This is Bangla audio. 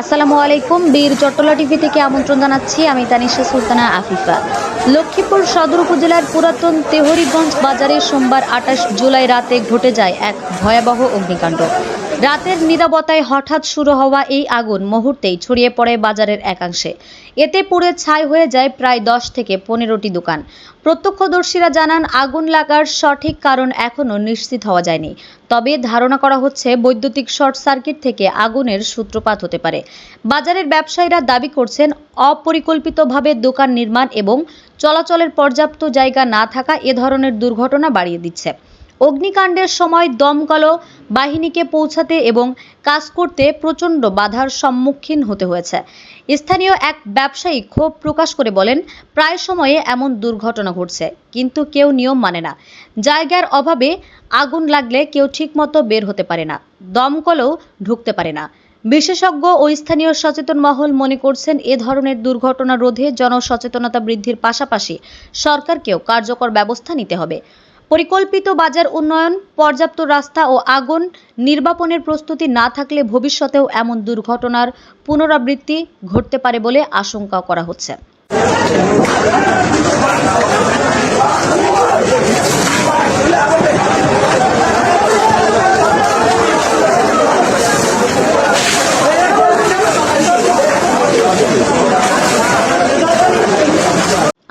আসসালামু আলাইকুম, বীর চট্টলা টিভি থেকে আমন্ত্রণ জানাচ্ছি আমি তানিশা সুলতানা আফিফা। লক্ষ্মীপুর সদর উপজেলার পুরাতন তেহরিগঞ্জ বাজারে সোমবার আঠাশ জুলাই রাতে ঘটে যায় এক ভয়াবহ অগ্নিকাণ্ড। রাতের নিরাপত্তায় হঠাৎ শুরু হওয়া এই আগুন মুহূর্তেই ছড়িয়ে পড়ে বাজারের একাংশে। এতে পুড়ে ছাই হয়ে যায় প্রায় দশ থেকে পনেরোটি দোকান। প্রত্যক্ষদর্শীরা জানান, আগুন লাগার সঠিক কারণ এখনও নিশ্চিত হওয়া যায়নি। তবে ধারণা করা হচ্ছে, বৈদ্যুতিক শর্ট সার্কিট থেকে আগুনের সূত্রপাত হতে পারে। বাজারের ব্যবসায়ীরা দাবি করছেন, অপরিকল্পিতভাবে দোকান নির্মাণ এবং চলাচলের পর্যাপ্ত জায়গা না থাকা এ ধরনের দুর্ঘটনা বাড়িয়ে দিচ্ছে। অগ্নিকাণ্ডের সময় দমকল বাহিনীকে পৌঁছাতে এবং কাজ করতে প্রচণ্ড বাধার সম্মুখীন হতে হয়েছে। স্থানীয় এক ব্যবসায়ী ক্ষোভ প্রকাশ করে বলেন, প্রায় সময়ে এমন দুর্ঘটনা ঘটছে, কিন্তু কেউ নিয়ম মানে না। জায়গার অভাবে আগুন লাগলে কেউ ঠিকমতো বের হতে পারে না দমকলও ঢুকতে পারে না। বিশেষজ্ঞ ও স্থানীয় সচেতন মহল মনে করছেন, এ ধরনের দুর্ঘটনা রোধে জনসচেতনতা বৃদ্ধির পাশাপাশি সরকারকেও কার্যকর ব্যবস্থা নিতে হবে। পরিকল্পিত বাজার উন্নয়ন, পর্যাপ্ত রাস্তা ও আগুন নির্বাপনের প্রস্তুতি না থাকলে ভবিষ্যতেও এমন দুর্ঘটনার পুনরাবৃত্তি ঘটতে পারে বলে আশঙ্কা করা হচ্ছে।